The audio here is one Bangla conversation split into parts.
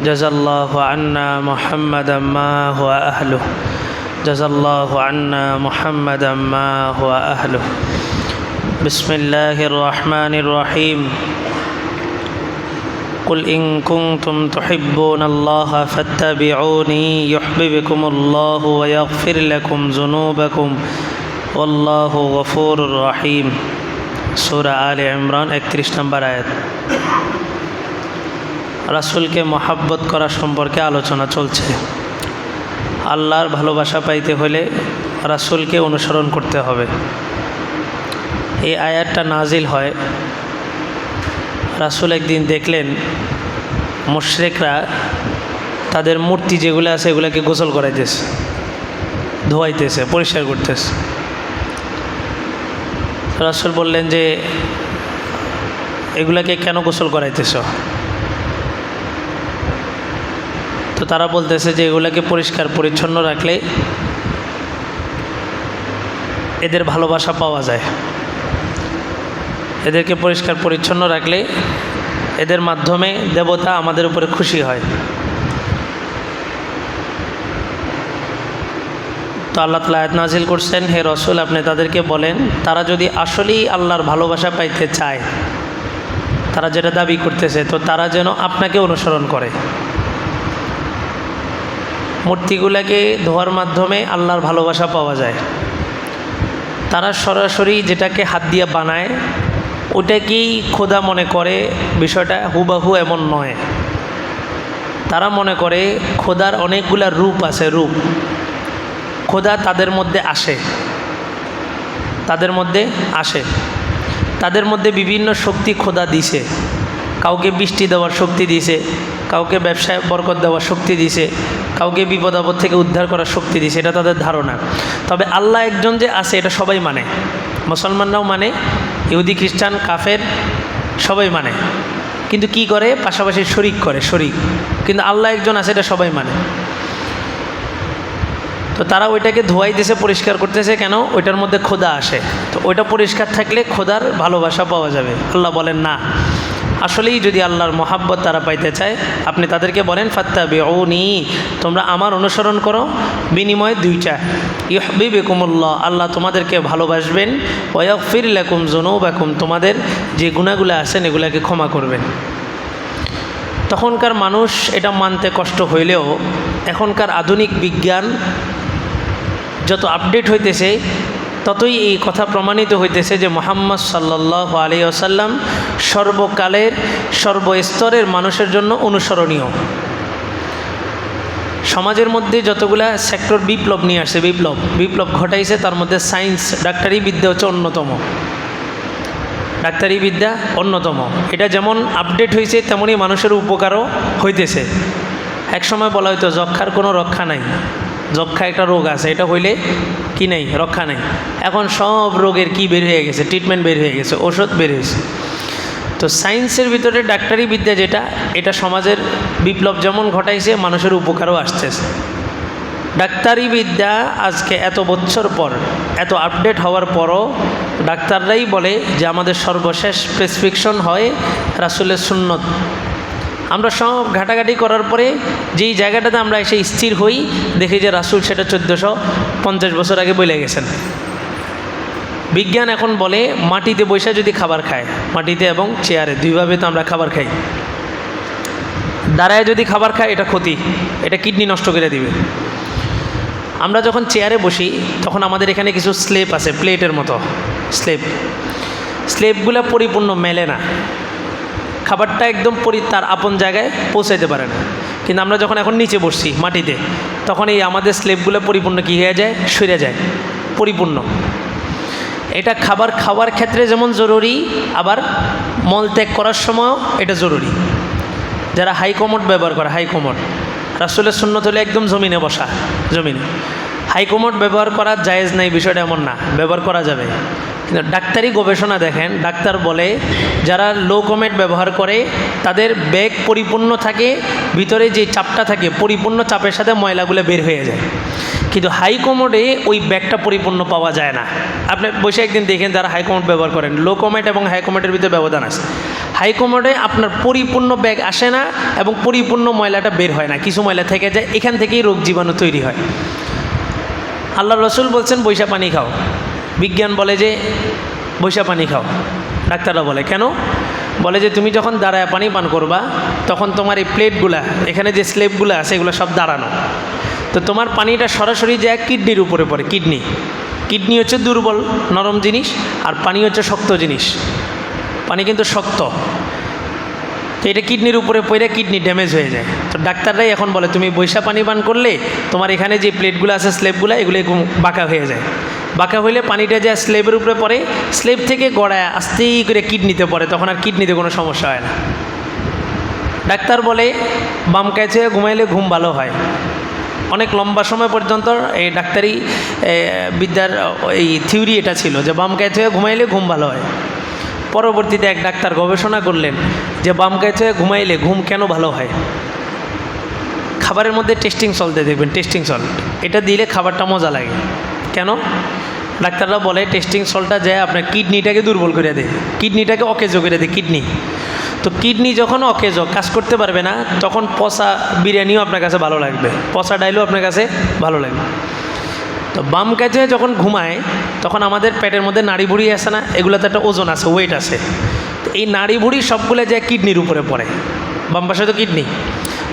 جزا الله عنا محمدا ما هو أهله. جزا الله عنا محمدا ما هو أهله. بسم الله الرحمن الرحيم. قل إن كنتم تحبون الله فاتبعوني يحببكم الله ويغفر لكم ذنوبكم والله غفور رحيم. سورة آل عمران 31 نمبر آيات রাসূলকে মহাব্বত করা সম্পর্কে আলোচনা চলছে। আল্লাহর ভালোবাসা পাইতে হলে রাসূলকে অনুসরণ করতে হবে। এই আয়াতটা নাজিল হয়। রাসূল একদিন দেখলেন, মুশরেকরা তাদের মূর্তি যেগুলো আছে এগুলোকে গোসল করাইতেছে, ধোয়াইতেছে, পরিষ্কার করতেছে। রাসূল বললেন যে, এগুলাকে কেন গোসল করাইতেছ? তো তারা বলতেছে যে এগুলাকে পরিষ্কার, পরিচ্ছন্ন রাখলে এদের ভালোবাসা পাওয়া যায়। এদেরকে পরিষ্কার, পরিচ্ছন্ন রাখলে এদের মাধ্যমে দেবতা আমাদের উপরে খুশি হয়। তো আল্লাহ তালা আয়াত নাজিল করছেন, হে রসুল, আপনি তাদেরকে বলেন, তারা যদি আসলেই আল্লাহর ভালোবাসা পাইতে চায়, তারা যেটা দাবি করতেছে, তো তারা যেন আপনাকে অনুসরণ করে। মূর্তিগুলোকে ধোয়ার মাধ্যমে আল্লাহর ভালোবাসা পাওয়া যায়। তারা সরাসরি যেটাকে হাত দিয়ে বানায়, ওটাকেই খোদা মনে করে, বিষয়টা হুবাহু এমন নয়। তারা মনে করে খোদার অনেকগুলা রূপ আছে, রূপ। খোদা তাদের মধ্যে আসে। তাদের মধ্যে আসে। তাদের মধ্যে বিভিন্ন শক্তি খোদা দিছে। কাউকে বৃষ্টি দেওয়ার শক্তি দিছে, কাউকে ব্যবসায় বরকত দেওয়ার শক্তি দিছে, কাউকে বিপদ আপদ থেকে উদ্ধার করার শক্তি দিছে, এটা তাদের ধারণা। তবে আল্লাহ একজন যে আছে, এটা সবাই মানে। মুসলমানরাও মানে ইহুদি, খ্রিস্টান, কাফের, সবাই মানে। কিন্তু কি করে? পাশাপাশি শরিক করে, শরিক। কিন্তু আল্লাহ একজন আছে, এটা সবাই মানে। তো তারা ওইটাকে ধোয়াই দিছে, পরিষ্কার করতেছে, কেন? ওইটার মধ্যে খোদা আসে। তো ওইটা পরিষ্কার থাকলে খোদার ভালোবাসা পাওয়া যাবে। আল্লাহ বলেন, না। আসলেই যদি আল্লাহর মহাব্বত তারা পাইতে চায়, আপনি তাদেরকে বলেন ফাত্তা বেউনি তোমরা আমার অনুসরণ করো। বিনিময়ে দুইটা। ইহবিবেকুমুল্লাহ আল্লাহ তোমাদেরকে ভালোবাসবেন। ওয়ফির লেকুম বেকুম তোমাদের যে গুণাগুলো আছেন, এগুলাকে ক্ষমা করবেন। তখনকার মানুষ এটা মানতে কষ্ট হইলেও, এখনকার আধুনিক বিজ্ঞান যত আপডেট হইতেছে ততই এই কথা প্রমাণিত হইতেছে যে মোহাম্মদ সাল্লাহ আলী আসাল্লাম সর্বকালের, সর্বস্তরের মানুষের জন্য অনুসরণীয়। সমাজের মধ্যে যতগুলা সেক্টর বিপ্লব নিয়ে আসছে, বিপ্লব বিপ্লব ঘটাইছে, তার মধ্যে সায়েন্স ডাক্তারি বিদ্যা হচ্ছে অন্যতম। ডাক্তারি বিদ্যা অন্যতম। এটা যেমন আপডেট হয়েছে তেমনই মানুষের উপকারও হইতেছে। একসময় বলা হয়তো যক্ষার কোনো রক্ষা নাই। যক্ষা একটা রোগ আছে, এটা হইলে কি নেই, রক্ষা নেই। এখন সব রোগের কি বের হয়ে গেছে? ট্রিটমেন্ট বের হয়ে গেছে, ওষুধ বের হয়েছে। তো সায়েন্সের ভিতরে ডাক্তারি বিদ্যা যেটা, এটা সমাজের বিপ্লব যেমন ঘটাইছে, মানুষের উপকারও আসতেছে। ডাক্তারি বিদ্যা আজকে এত বছর পর, এত আপডেট হওয়ার পরও ডাক্তাররাই বলে যে আমাদের সর্বশেষ প্রেসক্রিপশন হয় রাসুলের সুন্নত। আমরা সব ঘাটাঘাটি করার পরে যেই জায়গাটাতে আমরা এসে স্থির হই, দেখি যে রাসুল সেটা চোদ্দোশো পঞ্চাশ বছর আগে বলে গেছেন। বিজ্ঞান এখন বলে, মাটিতে বৈশা যদি খাবার খায়, মাটিতে এবং চেয়ারে দুইভাবে তো আমরা খাবার খাই। দাঁড়ায় যদি খাবার খায়, এটা ক্ষতি, এটা কিডনি নষ্ট করে দিবে। আমরা যখন চেয়ারে বসি, তখন আমাদের এখানে কিছু স্লেপ আছে, প্লেটের মতো, স্লেপ। স্লেপগুলো পরিপূর্ণ মেলে না। খাবারটা একদম পরি তার আপন জায়গায় পৌঁছাইতে পারে না। কিন্তু আমরা যখন এখন নিচে বসছি মাটিতে, তখন এই আমাদের স্লেপগুলো পরিপূর্ণ কী হয়ে যায়? সরে যায়। পরিপূর্ণ। এটা খাবার খাওয়ার ক্ষেত্রে যেমন জরুরি, আবার মল ত্যাগ করার সময়ও এটা জরুরি। যারা হাই কমোড ব্যবহার করে, হাই কমোড, রাসুলের সুন্নত হলে একদম জমিনে বসা, জমিনে। হাই কমোড ব্যবহার করা জায়েজ নাই, বিষয়টা এমন না। ব্যবহার করা যাবে। কিন্তু ডাক্তারি গবেষণা দেখেন, ডাক্তার বলে যারা লো কমেট ব্যবহার করে, তাদের ব্যাগ পরিপূর্ণ থাকে, ভিতরে যে চাপটা থাকে, পরিপূর্ণ চাপের সাথে ময়লাগুলো বের হয়ে যায়। কিন্তু হাই কমোডে ওই ব্যাগটা পরিপূর্ণ পাওয়া যায় না। আপনি বসে একদিন দেখেন যারা হাই কমোড ব্যবহার করেন লো কমেট এবং হাই কমেটের ভিতরে ব্যবধান আছে। হাই কমোডে আপনার পরিপূর্ণ ব্যাগ আসে না এবং পরিপূর্ণ ময়লাটা বের হয় না। কিছু ময়লা থেকে যায়, এখান থেকেই রোগ জীবাণু তৈরি হয়। আল্লাহ রসুল বলছেন, বৈশা পানি খাও। বিজ্ঞান বলে যে বৈশা পানি খাও। ডাক্তাররা বলে, কেন? বলে যে তুমি যখন দাঁড়ায় পানি পান করবা, তখন তোমার এই প্লেটগুলা, এখানে যে স্লেবগুলো আছে, এগুলো সব দাঁড়ানো। তো তোমার পানিটা সরাসরি যায় কিডনির উপরে পড়ে, কিডনি। কিডনি হচ্ছে দুর্বল, নরম জিনিস, আর পানি হচ্ছে শক্ত জিনিস। পানি কিন্তু শক্ত। তো এটা কিডনির উপরে পড়ে কিডনি ড্যামেজ হয়ে যায়। তো ডাক্তাররাই এখন বলে, তুমি বৈশা পানি পান করলে তোমার এখানে যে প্লেটগুলো আছে স্লেবগুলো এগুলো বাঁকা হয়ে যায়। বাঁকা হইলে পানিটা যা স্লেবের উপরে পড়ে, স্লেব থেকে গড়ায় আস্তেই করে কিডনিতে পড়ে, তখন আর কিডনিতে কোনো সমস্যা হয় না। ডাক্তার বলে, বাম কাছে ঘুমাইলে ঘুম ভালো হয়। অনেক লম্বা সময় পর্যন্ত এই ডাক্তারি বিদ্যার এই থিওরি এটা ছিল যে বাম কাছে ঘুমাইলে ঘুম ভালো হয়। পরবর্তীতে এক ডাক্তার গবেষণা করলেন যে বাম কাছে ঘুমাইলে ঘুম কেন ভালো হয়। খাবারের মধ্যে টেস্টিং সল্ট দেখবেন, টেস্টিং সল্ট। এটা দিলে খাবারটা মজা লাগে। কেন? ডাক্তাররা বলে টেস্টিং সলটা যায় আপনার কিডনিটাকে দুর্বল করে দেয়। কিডনিটাকে অকেজো করে দেয়, কিডনি। তো কিডনি যখন অকেজো, কাজ করতে পারবে না, তখন পচা বিরিয়ানিও আপনার কাছে ভালো লাগবে। পচা ডাইলও আপনার কাছে ভালো লাগবে। তো বাম কাছে যখন ঘুমায়, তখন আমাদের পেটের মধ্যে নাড়ি ভুড়ি আছে না, এগুলোতে একটা ওজন আছে ওয়েট আছে। এই নাড়ি ভুড়ি সবগুলো যায় কিডনির উপরে পড়ে। বাম পাশে তো কিডনি।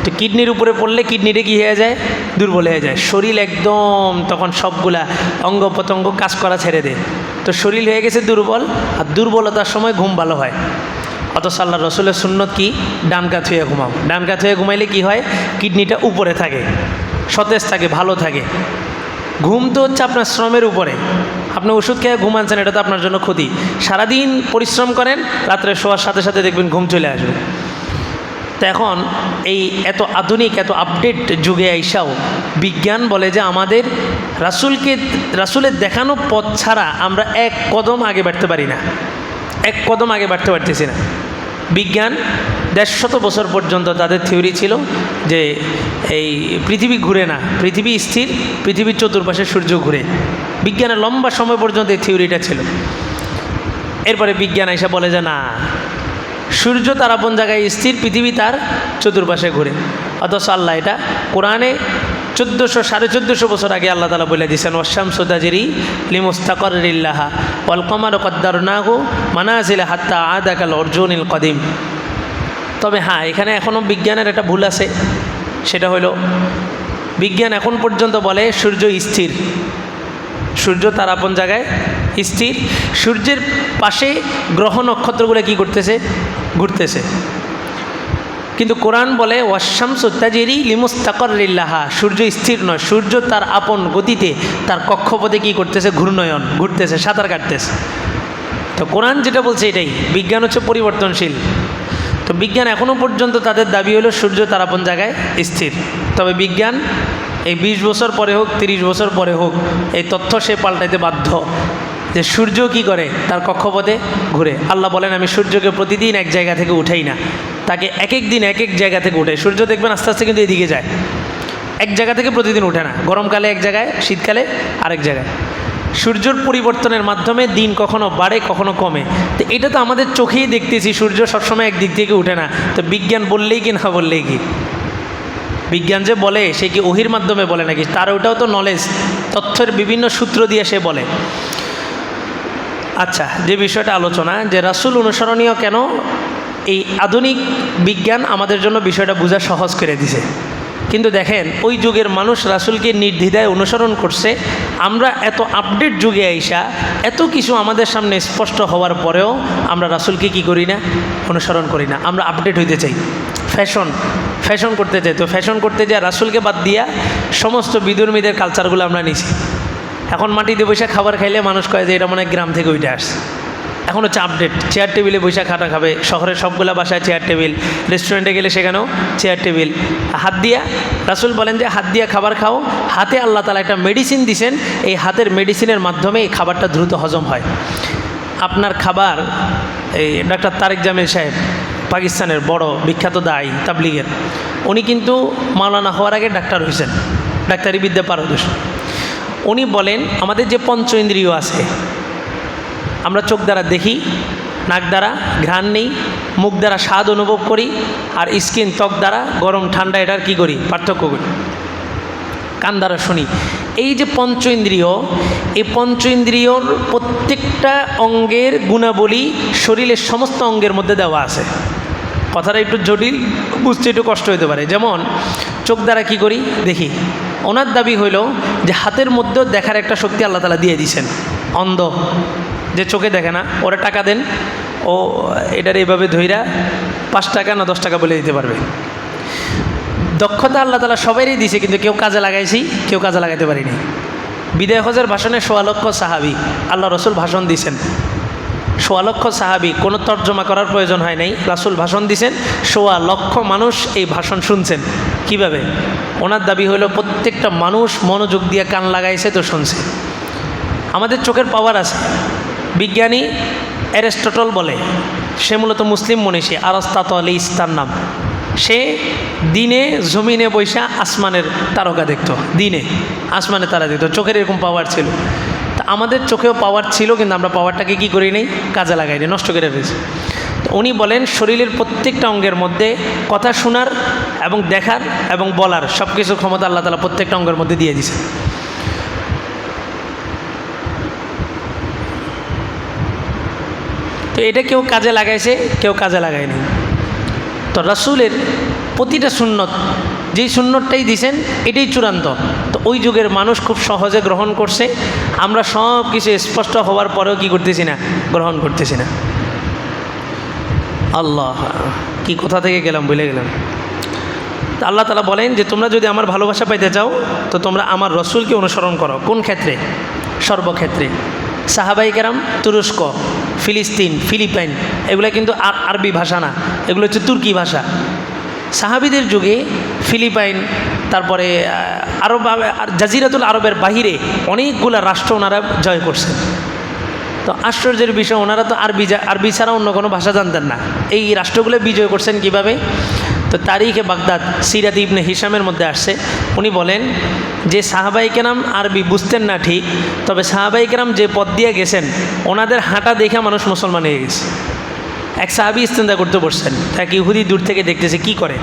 তো কিডনির উপরে পড়লে কিডনিটা কী হয়ে যায়? দুর্বল হয়ে যায়। শরীর একদম তখন সবগুলা অঙ্গ প্রত্যঙ্গ কাজ করা ছেড়ে দেয়। তো শরীর হয়ে গেছে দুর্বল, আর দুর্বলতার সময় ঘুম ভালো হয়। অথচ আল্লাহ রসুলের সুন্নত কি? ডান কাত হয়ে ঘুমাও। ডান কাত হয়ে ঘুমাইলে কি হয়? কিডনিটা উপরে থাকে, সতেজ থাকে, ভালো থাকে। ঘুম তো হচ্ছে আপনার শ্রমের উপরে। আপনি ওষুধ খেয়ে ঘুমাচ্ছেন এটা তো আপনার জন্য ক্ষতি। সারাদিন পরিশ্রম করেন, রাত্রে শোয়ার সাথে সাথে দেখবেন ঘুম চলে আসবে। তো এখন এই এত আধুনিক, এত আপডেট যুগে আইসাও, বিজ্ঞান বলে যে আমাদের রাসুলকে, রাসুলের দেখানো পথ ছাড়া আমরা এক কদম আগে বাড়তে পারি না। এক কদম আগে বাড়তে পারতেছি না। বিজ্ঞান দেড়শত বছর পর্যন্ত তাদের থিওরি ছিল যে এই পৃথিবী ঘুরে না, পৃথিবী স্থির, পৃথিবীর চতুর্পাশে সূর্য ঘুরে। বিজ্ঞানের লম্বা সময় পর্যন্ত এই থিওরিটা ছিল। এরপরে বিজ্ঞান এসে বলে যে না সূর্য তার আপন জায়গায় স্থির, পৃথিবী তার চতুর্পাশে ঘুরে। অথচ আল্লাহ এটা কোরআনে চোদ্দোশো, সাড়ে চোদ্দোশো বছর আগে আল্লাহ তালা বলে দিয়েছেন ওয়াসাম সুদাজিরি লিমুস্তাকরিল্লাহা ওয়াল কমার কদ্দার নাহু মানাজিল হাত্তা আদাকাল অর্জুনিল কদিম। তবে হ্যাঁ এখানে এখনও বিজ্ঞানের একটা ভুল আছে। সেটা হলো, বিজ্ঞান এখন পর্যন্ত বলে সূর্য স্থির। সূর্য তার আপন জায়গায় স্থির সূর্যের পাশে গ্রহ নক্ষত্রগুলো কি করতেছে? ঘুরতেছে। কিন্তু কোরআন বলে ওয়াসাম লিমুস্তাকর লিল্লাহা সূর্য স্থির নয়, সূর্য তার আপন গতিতে তার কক্ষপথে কি করতেছে? ঘূর্ণয়ন, ঘুরতেছে, সাঁতার কাটতেছে। তো কোরআন যেটা বলছে এটাই, বিজ্ঞান হচ্ছে পরিবর্তনশীল। তো বিজ্ঞান এখনও পর্যন্ত তাদের দাবি হলো সূর্য তার আপন জায়গায় স্থির। তবে বিজ্ঞান এই বিশ বছর পরে হোক, তিরিশ বছর পরে হোক, এই তথ্য সে পাল্টাইতে বাধ্য। যে সূর্য কি করে? তার কক্ষপথে ঘুরে। আল্লাহ বলেন, আমি সূর্যকে প্রতিদিন এক জায়গা থেকে উঠাই না। তাকে এক এক দিন এক এক জায়গা থেকে উঠে সূর্য দেখবেন আস্তে আস্তে কিন্তু এদিকে যায়। এক জায়গা থেকে প্রতিদিন ওঠে না। গরমকালে এক জায়গায়, শীতকালে আরেক জায়গায়। সূর্যর পরিবর্তনের মাধ্যমে দিন কখনো বাড়ে, কখনো কমে। তো এটা তো আমাদের চোখেই দেখতেছি, সূর্য সবসময় একদিক থেকে উঠে না। তো বিজ্ঞান বললেই কি, না বললেই কি? বিজ্ঞান যে বলে, সে কি ওহির মাধ্যমে বলে নাকি? তার ওটাও তো নলেজ তথ্যের বিভিন্ন সূত্র দিয়ে সে বলে। আচ্ছা যে বিষয়টা আলোচনা, যে রাসুল অনুসরণীয় কেন এই আধুনিক বিজ্ঞান আমাদের জন্য বিষয়টা বোঝা সহজ করে দিছে? কিন্তু দেখেন, ওই যুগের মানুষ রাসুলকে নির্দ্বিধায় অনুসরণ করছে। আমরা এত আপডেট যুগে আইসা, এত কিছু আমাদের সামনে স্পষ্ট হওয়ার পরেও আমরা রাসুলকে কি করি না? অনুসরণ করি না। আমরা আপডেট হইতে চাই। ফ্যাশন ফ্যাশন করতে চাই। তো ফ্যাশন করতে যা রাসুলকে বাদ দিয়া সমস্ত বিদুর্মীদের কালচারগুলো আমরা নিছি। এখন মাটিতে বসে খাবার খাইলে মানুষ কয় যে এটা মনে গ্রাম থেকে ওইটা আসছে। এখন হচ্ছে আপডেট চেয়ার টেবিলে বসে খাটা খাবে। শহরের সবগুলা বাসায় চেয়ার টেবিল রেস্টুরেন্টে গেলে সেখানেও চেয়ার টেবিল হাত দিয়া, রাসুল বলেন যে হাত দিয়া খাবার খাও। হাতে আল্লাহ তালা একটা মেডিসিন দিছেন। এই হাতের মেডিসিনের মাধ্যমে এই খাবারটা দ্রুত হজম হয়। আপনার খাবার, এই ডাক্তার তারেক জামিল সাহেব, পাকিস্তানের বড় বিখ্যাত দায়ী, তাবলিগের। উনি কিন্তু মাওলানা হওয়ার আগে ডাক্তার হয়েছেন ডাক্তারি বিদ্যা পারদর্শী। উনি বলেন, আমাদের যে পঞ্চ ইন্দ্রিয় আছে, আমরা চোখ দ্বারা দেখি, নাক দ্বারা ঘ্রাণ নেই, মুখ দ্বারা স্বাদ অনুভব করি, আর স্কিন ত্বক দ্বারা গরম, ঠান্ডা, এটার কি করি? পার্থক্য করি। কান দ্বারা শুনি। এই যে পঞ্চ ইন্দ্রিয় এই পঞ্চ ইন্দ্রিয়র প্রত্যেকটা অঙ্গের গুণাবলী শরীরের সমস্ত অঙ্গের মধ্যে দেওয়া আছে। কথাটা একটু জটিল, বুঝতে একটু কষ্ট হতে পারে। যেমন, চোখ দ্বারা কি করি? দেখি। ওনার দাবি হইল যে হাতের মধ্যেও দেখার একটা শক্তি আল্লাহ তালা দিয়ে দিছেন অন্ধ। যে চোখে দেখে না, ওরা টাকা দেন, ও এটার এইভাবে ধৈরা পাঁচ টাকা না দশ টাকা বলে দিতে পারবে। দক্ষতা আল্লাহ তালা সবাইই দিছে কিন্তু কেউ কাজে লাগাইছি, কেউ কাজে লাগাইতে পারিনি। বিদায় হজের ভাষণে সোয়া লক্ষ সাহাবি, আল্লাহ রসুল ভাষণ দিছেন সোয়া লক্ষ সাহাবি, কোনো তর্জমা করার প্রয়োজন হয় নাই। রাসুল ভাষণ দিছেন, সোয়া লক্ষ মানুষ এই ভাষণ শুনছেন। কীভাবে? ওনার দাবি হলো, প্রত্যেকটা মানুষ মনোযোগ দিয়ে কান লাগাইছে তো শুনছে। আমাদের চোখের পাওয়ার আছে। বিজ্ঞানী অ্যারিস্টটল বলে, সে মূলত মুসলিম মনীষী, আরস্তাত আলী ইস্তার নাম। সে দিনে, জমিনে বৈশা আসমানের তারকা দেখতো, দিনে আসমানে তারা দেখতো, চোখের এরকম পাওয়ার ছিল। আমাদের চোখেও পাওয়ার ছিল, কিন্তু আমরা পাওয়ারটাকে কী করি নেই? কাজে লাগাই নি নষ্ট করে ফেলছি। উনি বলেন, শরীরের প্রত্যেকটা অঙ্গের মধ্যে কথা শোনার এবং দেখার এবং বলার সব কিছু ক্ষমতা আল্লাহ তালা প্রত্যেকটা অঙ্গের মধ্যে দিয়ে দিছে তো এটা কেউ কাজে লাগাইছে, কেউ কাজে লাগায়নি তো রাসুলের প্রতিটা সুন্নত, যেই সুন্নতটাই দিছেন, এটাই চূড়ান্ত। তো ওই যুগের মানুষ খুব সহজে গ্রহণ করছে। আমরা সব কিছু স্পষ্ট হওয়ার পরেও কি করতেছি না? গ্রহণ করতেছি না। আল্লাহ, কি কোথা থেকে গেলাম বলে গেলাম। আল্লাহ তালা বলেন যে, তোমরা যদি আমার ভালোবাসা পাইতে চাও, তো তোমরা আমার রসুলকে অনুসরণ করো। কোন ক্ষেত্রে? সর্বক্ষেত্রে। সাহাবাই কেরাম তুরস্ক। ফিলিস্তিন, ফিলিপাইন, এগুলো কিন্তু আর আরবি ভাষা না। এগুলো হচ্ছে তুর্কি ভাষা। সাহাবিদের যুগে ফিলিপাইন, তারপরে আরব আর জাজিরাতুল আরবের বাহিরে অনেকগুলো রাষ্ট্র ওনারা জয় করছেন। তো আশ্চর্যের বিষয়, ওনারা তো আরবি আরবি ছাড়া অন্য কোনো ভাষা জানতেন না। এই রাষ্ট্রগুলো বিজয় করছেন কীভাবে? তো তারিখে বাগদাদ, সিরাত ইবনে হিসামের মধ্যে আসছে। উনি বলেন যে সাহাবাই কেরাম আরবি বুঝতেন না ঠিক, তবে সাহাবাই কেরাম যে পথ দিয়ে গেছেন, ওনাদের হাঁটা দেখে মানুষ মুসলমান হয়ে গেছে। এক সাহাবি ইস্তেঞ্জা করতে বসছেন, তাকে ইহুদি দূর থেকে দেখতেছে, কি করে?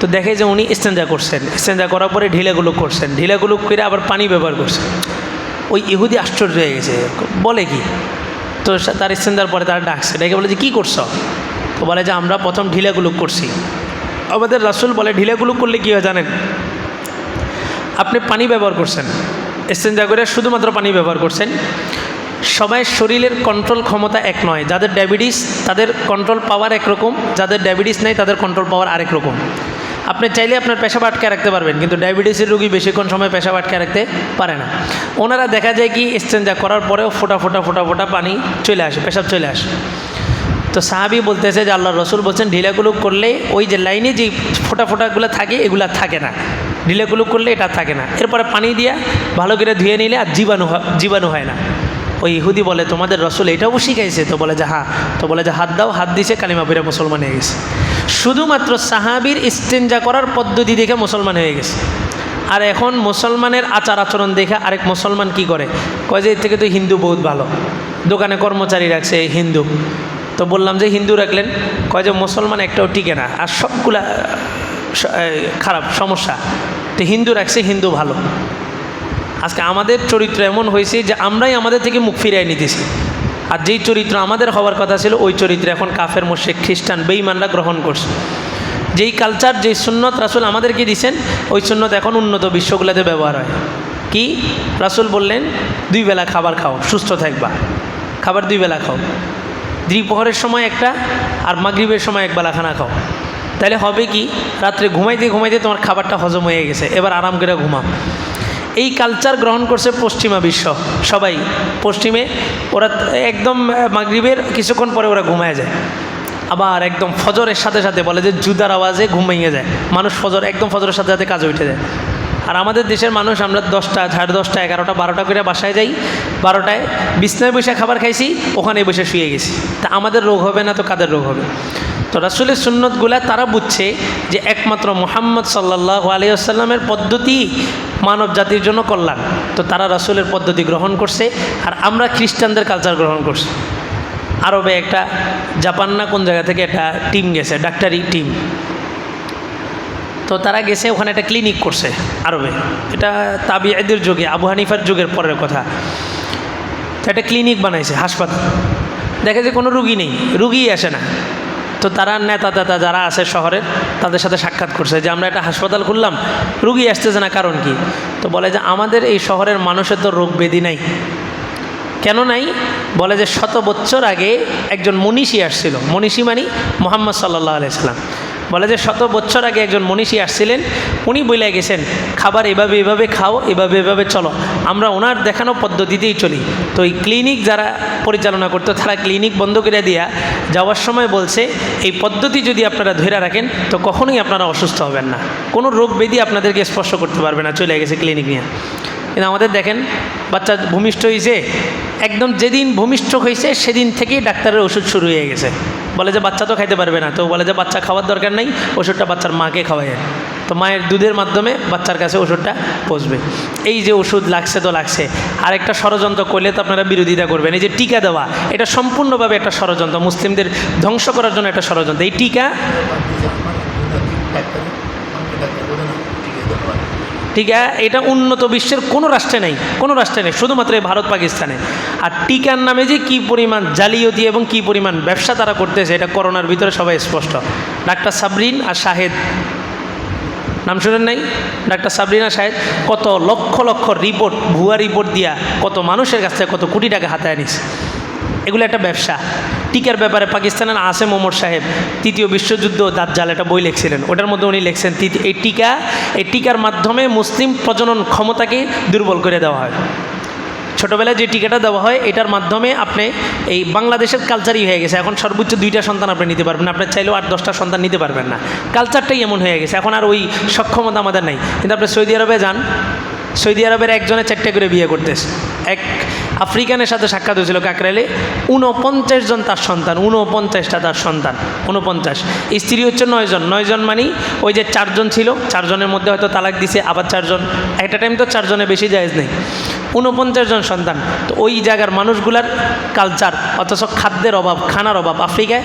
তো দেখে যে উনি ইস্তেঞ্জা করছেন। ইস্তেঞ্জা করার পরে ঢিলাগুলো করছেন। ঢিলাগুলো করে আবার পানি ব্যবহার করছেন। ওই ইহুদি আশ্চর্য হয়ে গেছে, বলে কি? তো তার ইস্তেঞ্জার পরে তারা ডাকছে, ডেকে বলে যে, কী করছ? তো বলে যে আমরা প্রথম ঢিলাগুলো করছি। আমাদের রাসুল বলে ঢিলাগুলো করলে কী হয় জানেন? আপনি পানি ব্যবহার করছেন। এক্সচেঞ্জা করে শুধুমাত্র পানি ব্যবহার করছেন। সবাই শরীরের কন্ট্রোল ক্ষমতা এক নয়। যাদের ডায়াবেটিস তাদের কন্ট্রোল পাওয়ার একরকম। যাদের ডায়াবেটিস নেই, তাদের কন্ট্রোল পাওয়ার আরেক রকম। আপনি চাইলে আপনার পেশাব আটকে রাখতে পারবেন, কিন্তু ডায়াবেটিসের রোগী বেশিক্ষণ সময় পেশাব আটকে রাখতে পারে না। ওনারা দেখা যায় কি এক্সচেঞ্জা করার পরেও ফোটা ফোটা ফোটা ফোটা পানি চলে আসে, পেশাব চলে আসে। তো সাহাবি বলতেছে যে আল্লাহ রসুল বলছেন ঢিলাগুলো করলে ওই যে লাইনে যে ফোটা ফোটাগুলো থাকে, এগুলা থাকে না। ঢিলাগুলো করলে এটা থাকে না। এরপরে পানি দিয়া ভালো করে ধুয়ে নিলে আর জীবাণু জীবাণু হয় না। ওই ইহুদি বলে, তোমাদের রসুল এটাও শিখাইছে। তো বলে যে হ্যাঁ। তো বলে যে, হাত দাও, হাত দিছে, কালিমা পীরা মুসলমান হয়ে গেছে। শুধুমাত্র সাহাবির ইস্তেঞ্জা করার পদ্ধতি দেখে মুসলমান হয়ে গেছে। আর এখন মুসলমানের আচার আচরণ দেখে আরেক মুসলমান কি করে? কয় যে, এর থেকে তো হিন্দু বহুত ভালো। দোকানে কর্মচারী রাখছে হিন্দু। তো বললাম যে হিন্দু রাখলেন, কয় যে মুসলমান একটাও টিকে না, আর সবগুলা খারাপ, সমস্যা। তো হিন্দু রাখছে, হিন্দু ভালো। আজকে আমাদের চরিত্র এমন হয়েছে যে আমরাই আমাদের থেকে মুখ ফিরিয়ে নিতেছি। আর যেই চরিত্র আমাদের হওয়ার কথা ছিল, ওই চরিত্র এখন কাফের মোশেক খ্রিস্টান বেইমানরা গ্রহণ করছে। যেই কালচার যেই সুন্নত রাসুল আমাদেরকে দিছেন, ওই সুন্নত এখন উন্নত, বিশ্বগুলোতে ব্যবহার হয়। কি? রাসুল বললেন, দুই বেলা খাবার খাও, সুস্থ থাকবা। খাবার দুই বেলা খাও। দ্বিপহরের সময় একটা আর মাগরিবের সময় এক বেলা খানা খাও। তাহলে হবে কি? রাত্রে ঘুমাইতে ঘুমাইতে তোমার খাবারটা হজম হয়ে গেছে, এবার আরাম করে ঘুমাও। এই কালচার গ্রহণ করছে পশ্চিমা বিশ্ব, সবাই। পশ্চিমে ওরা একদম মাগরিবের কিছুক্ষণ পরে ওরা ঘুমায় যায়। আবার একদম ফজরের সাথে সাথে বলে যে জুদার আওয়াজে ঘুম ভেঙে যায়। মানুষ ফজর, একদম ফজরের সাথে সাথে কাজে উঠে যায়। আর আমাদের দেশের মানুষ, আমরা দশটা, সাড়ে দশটা, এগারোটা, বারোটা করে বাসায় যাই, বারোটায়, বিছনায় বসে খাবার খাইছি ওখানে বসে শুয়ে গেছি। তা আমাদের রোগ হবে না তো কাদের রোগ হবে? তো রাসুলের সুন্নতগুলা তারা বুঝছে যে একমাত্র মোহাম্মদ সাল্লাহ আলিয়াল্লামের পদ্ধতি মানব জাতির জন্য কল্যাণ। তো তারা রাসুলের পদ্ধতি গ্রহণ করছে আর আমরা খ্রিস্টানদের কালচার গ্রহণ করছি। আরবে একটা, জাপান না কোন জায়গা থেকে একটা টিম গেছে, ডাক্তারি টিম। তো তারা গেছে, ওখানে একটা ক্লিনিক করছে আরবে। এটা তাবিয়াদের যুগে, আবু হানিফার যুগের পরের কথা। তো একটা ক্লিনিক বানাইছে, হাসপাতাল। দেখে যে কোনো রুগী নেই রুগী আসে না। তো তারা নেতা তেতা যারা আছে শহরের, তাদের সাথে সাক্ষাৎ করছে যে, আমরা একটা হাসপাতাল খুললাম, রুগী আসতেছে না, কারণ কি? তো বলে যে, আমাদের এই শহরের মানুষের তো রোগ ব্যাধি নাই। কেন নাই? বলে যে, শত বছর আগে একজন মনীষী আসছিল। মনীষী মানি মোহাম্মদ সাল্লাহ আলাইসাল্লাম বলে যে শত বছর আগে একজন মনীষী আসছিলেন, উনি বলে গেছেন, খাবার এভাবে এভাবে খাও, এভাবে এভাবে চলো। আমরা ওনার দেখানো পদ্ধতিতেই চলি। তো এই ক্লিনিক যারা পরিচালনা করতো, তারা ক্লিনিক বন্ধ করে দিয়া যাওয়ার সময় বলছে, এই পদ্ধতি যদি আপনারা ধরে রাখেন, তো কখনোই আপনারা অসুস্থ হবেন না। কোনো রোগ ব্যাধি আপনাদেরকে স্পর্শ করতে পারবে না। চলে গেছে ক্লিনিক নিয়ে। কিন্তু আমাদের দেখেন, বাচ্চা ভূমিষ্ঠ হয়েছে একদম যেদিন ভূমিষ্ঠ হয়েছে সেদিন থেকেই ডাক্তারের ওষুধ শুরু হয়ে গেছে। বলে যে বাচ্চা তো খাইতে পারবে না, তো বলে যে বাচ্চা খাওয়ার দরকার নেই, ওষুধটা বাচ্চার মাকে খাওয়ায়। তো মায়ের দুধের মাধ্যমে বাচ্চার কাছে ওষুধটা পৌঁছবে। এই যে ওষুধ লাগছে তো লাগছে। আর একটা ষড়যন্ত্র করলে তো আপনারা বিরোধিতা করবেন। এই যে টিকা দেওয়া, এটা সম্পূর্ণভাবে একটা ষড়যন্ত্র। মুসলিমদের ধ্বংস করার জন্য একটা ষড়যন্ত্র। এই টিকা টিকা এটা উন্নত বিশ্বের কোনো রাষ্ট্রে নেই, কোনো রাষ্ট্রে নেই, শুধুমাত্র এই ভারত পাকিস্তানে। আর টিকার নামে যে কী পরিমাণ জালিয়াতি এবং কী পরিমাণ ব্যবসা তারা করতেছে, এটা করোনার ভিতরে সবাই স্পষ্ট। ডাক্তার সাবরিন আর শাহেদ। নাম শুনেন নাই? ডাক্তার সাবরিনা সাহেব কত লক্ষ লক্ষ রিপোর্ট ভুয়া রিপোর্ট দিয়া কত মানুষের কাছ থেকে কত কোটি টাকা হাতে আনিস এগুলো একটা ব্যবসা। টিকার ব্যাপারে পাকিস্তানের আসেম ওমর সাহেব, তৃতীয় বিশ্বযুদ্ধ দাজ্জাল একটা বই লিখছিলেন। ওটার মধ্যে উনি লিখছেন এই টিকা, এই টিকার মাধ্যমে মুসলিম প্রজনন ক্ষমতাকে দুর্বল করে দেওয়া হয়। ছোটোবেলায় যে টিকাটা দেওয়া হয়, এটার মাধ্যমে আপনি এই বাংলাদেশের কালচারই হয়ে গেছে। এখন সর্বোচ্চ দুইটা সন্তান আপনি নিতে পারবেন আপনার চাইলেও আট দশটা সন্তান নিতে পারবেন না। কালচারটাই এমন হয়ে গেছে। এখন আর ওই সক্ষমতা আমাদের নাই। কিন্তু আপনি সৌদি আরবে যান, সৌদি আরবের একজনে চারটে করে বিয়ে করতেছে। এক আফ্রিকানের সাথে সাক্ষাৎ হয়েছিল কাকরাইলে। উনপঞ্চাশ জন তার সন্তান উনপঞ্চাশটা তার সন্তান উনপঞ্চাশ স্ত্রী হচ্ছে নয়জন। নয়জন মানে ওই যে চারজন ছিল। চারজনের মধ্যে হয়তো তালাক দিছে, আবার চারজন। একটা টাইম তো চারজনে বেশি জায়েজ নেই। উনপঞ্চাশ জন সন্তান। তো ওই জায়গার মানুষগুলার কালচার অথচ খাদ্যের অভাব, খানার অভাব। আফ্রিকায়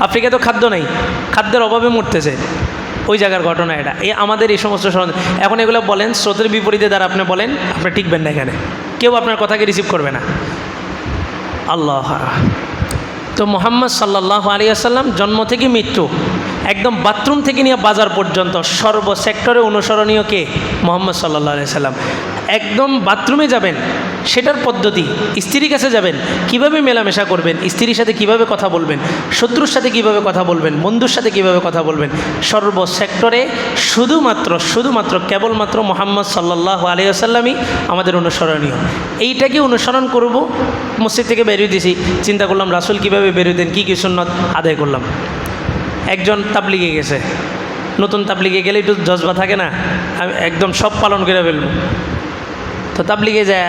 আফ্রিকায় তো খাদ্য নেই। খাদ্যের অভাবে মরতেছে। ওই জায়গার ঘটনা এটা। এই আমাদের এই সমস্ত এখন এগুলো বলেন, স্রোতের বিপরীতে দ্বারা আপনি বলেন আপনি টিকবেন না এখানে। কেউ আপনার কথাকে রিসিভ করবে না। আল্লাহ। তো মোহাম্মদ সাল্লাহ আলী আসাল্লাম জন্ম থেকে মৃত্যু। একদম বাথরুম থেকে নিয়ে বাজার পর্যন্ত সর্ব সেক্টরে অনুসরণীয় কে? মোহাম্মদ সাল্লাহ সাল্লাম। একদম বাথরুমে যাবেন, সেটার পদ্ধতি, স্ত্রীর কাছে যাবেন, কীভাবে মেলামেশা করবেন, স্ত্রীর সাথে কীভাবে কথা বলবেন, শত্রুর সাথে কীভাবে কথা বলবেন, বন্ধুর সাথে কীভাবে কথা বলবেন, সর্ব সেক্টরে শুধুমাত্র শুধুমাত্র, কেবলমাত্র মোহাম্মদ সাল্লাহ আলী আসাল্লামই আমাদের অনুসরণীয়। এইটাকে অনুসরণ করব, মসজিদ থেকে বেরিয়ে দিয়েছি চিন্তা করলাম রাসুল কীভাবে বেরিয়ে বেরোতেন কী কী সুন্নত আদায় করলাম। একজন তাবলিগে গেছে। নতুন তাবলিগে গেলে একটু জজবা থাকে না? আমি একদম সব পালন করে ফেলব। তো তাবলিগে যায়,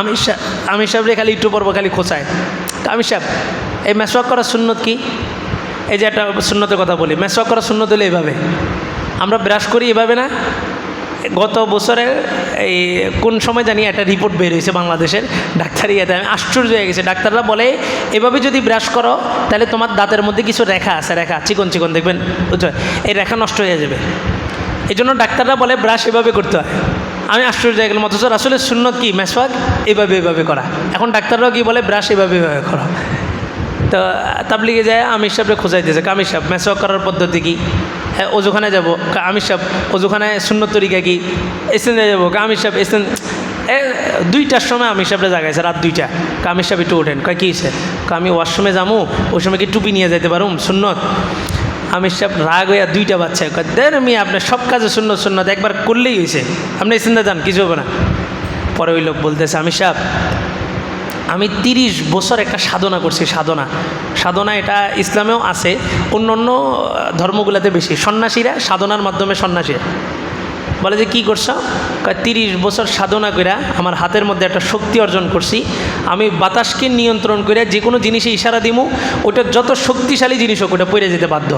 আমির সাহ, আমির সাহেবরে খালি একটু পর্ব, খালি খোঁচায়। তো আমির সাহেব, এই মেসওয়াক করার সুন্নত কি? এই যে একটা সুন্নতের কথা বলি, মেসওয়াক করার সুন্নত হলে এইভাবে আমরা ব্রাশ করি এভাবে না? গত বছরে এই কোন সময় জানি একটা রিপোর্ট বের হয়েছে বাংলাদেশের ডাক্তারি এতে। আমি আশ্চর্য হয়ে গেছে। ডাক্তাররা বলে, এভাবে যদি ব্রাশ করো, তাহলে তোমার দাঁতের মধ্যে কিছু রেখা আছে, রেখা, চিকন চিকন, দেখবেন, বুঝছ? এই রেখা নষ্ট হয়ে যাবে। এই জন্য ডাক্তাররা বলে ব্রাশ এভাবে করতে হয়। আমি আশ্চর্য হয়ে গেলাম। অথচ আসলে সুন্নত কি? মেসওয়াক এভাবে এভাবে করা। এখন ডাক্তাররাও কি বলে ব্রাশ এভাবে এভাবে করা। তো, তাবলিগে যায়, আমির সাহেবরে খোঁজাইতেছে কামির সাহেব মেসওয়াক করার পদ্ধতি কি? হ্যাঁ অজুখানে যাব। আমির সাহেব অজুখানায় শূন্য তরিকা কি? এসেন্সে যাব। কামির সাহেব এসেন এ, দুইটার সময় আমির সাহেবরে জাগাইছে, রাত দুইটা। কামির সাহেব একটু ওঠেন। কয়, কী হয়েছে আমি ওয়াশরুমে যাব ওই সময় কি টুপি নিয়ে যাইতে পারুম? সুন্নত। আমির সাহেব রাগ হইয়া দুইটা বাচ্চা দেন আমি আপনার সব কাজে শূন্য সুন্নত। একবার করলেই হয়েছে আপনি এসেন্সে যান, কিছু হবে না। পরে ওই লোক বলতেছে, আমির সাহেব আমি তিরিশ বছর একটা সাধনা করছি, সাধনা। সাধনা এটা ইসলামেও আছে অন্য অন্য ধর্মগুলোতে বেশি। সন্ন্যাসীরা সাধনার মাধ্যমে সন্ন্যাসী। বলে যে, কী করছ? তিরিশ বছর সাধনা করে আমার হাতের মধ্যে একটা শক্তি অর্জন করছি। আমি বাতাসকে নিয়ন্ত্রণ করে যে কোনো জিনিসে ইশারা দিমু ওটা যত শক্তিশালী জিনিস হোক ওটা পড়ে যেতে বাধ্য।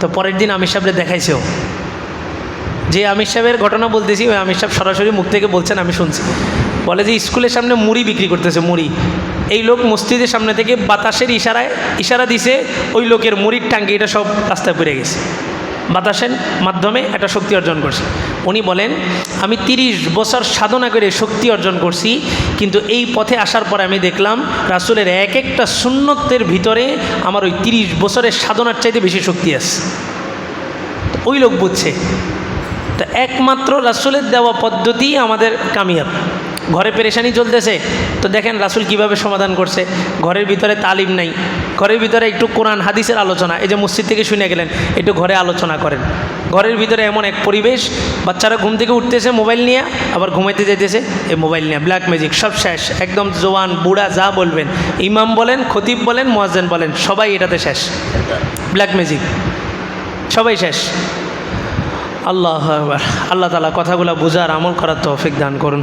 তো পরের দিন আমির সাহেবরে দেখাইছেও যে আমির সাহেবের ঘটনা বলতেছি, ওই আমির সাহেব সরাসরি মুখ থেকে বলছেন, আমি শুনছি। বলে যে স্কুলের সামনে মুড়ি বিক্রি করতেছে, মুড়ি। এই লোক মসজিদের সামনে থেকে বাতাসের ইশারায় ইশারা দিছে, ওই লোকের মুড়ির টাঙ্কি, এটা সব রাস্তায় পড়ে গেছে। বাতাসের মাধ্যমে একটা শক্তি অর্জন করছি। উনি বলেন, আমি তিরিশ বছর সাধনা করে শক্তি অর্জন করছি, কিন্তু এই পথে আসার পরে আমি দেখলাম রাসুলের এক একটা সুন্নতের ভিতরে আমার ওই তিরিশ বছরের সাধনার চাইতে বেশি শক্তি আছে। ওই লোক বুঝছে। তো একমাত্র রাসুলের দেওয়া পদ্ধতি আমাদের কামিয়াব। ঘরে পেরেশানি চলতেছে। তো দেখেন রাসুল কীভাবে সমাধান করছে। ঘরের ভিতরে তালিম নাই। ঘরের ভিতরে একটু কোরআন, হাদিসের আলোচনা। এই যে মসজিদ থেকে শুনে গেলেন, একটু ঘরে আলোচনা করেন। ঘরের ভিতরে এমন এক পরিবেশ, বাচ্চারা ঘুম থেকে উঠতেছে মোবাইল নিয়ে, আবার ঘুমাইতে যাইতেছে এই মোবাইল নিয়ে। ব্ল্যাক ম্যাজিক সব শেষ। একদম জোয়ান, বুড়া, যা বলবেন। ইমাম বলেন, খতিব বলেন, মোয়াজ্জেন বলেন, সবাই এটাতে শেষ। ব্ল্যাক ম্যাজিক সবাই শেষ। আল্লাহ। আল্লাহ তালা কথাগুলো বোঝার আমল করার তৌফিক দান করুন।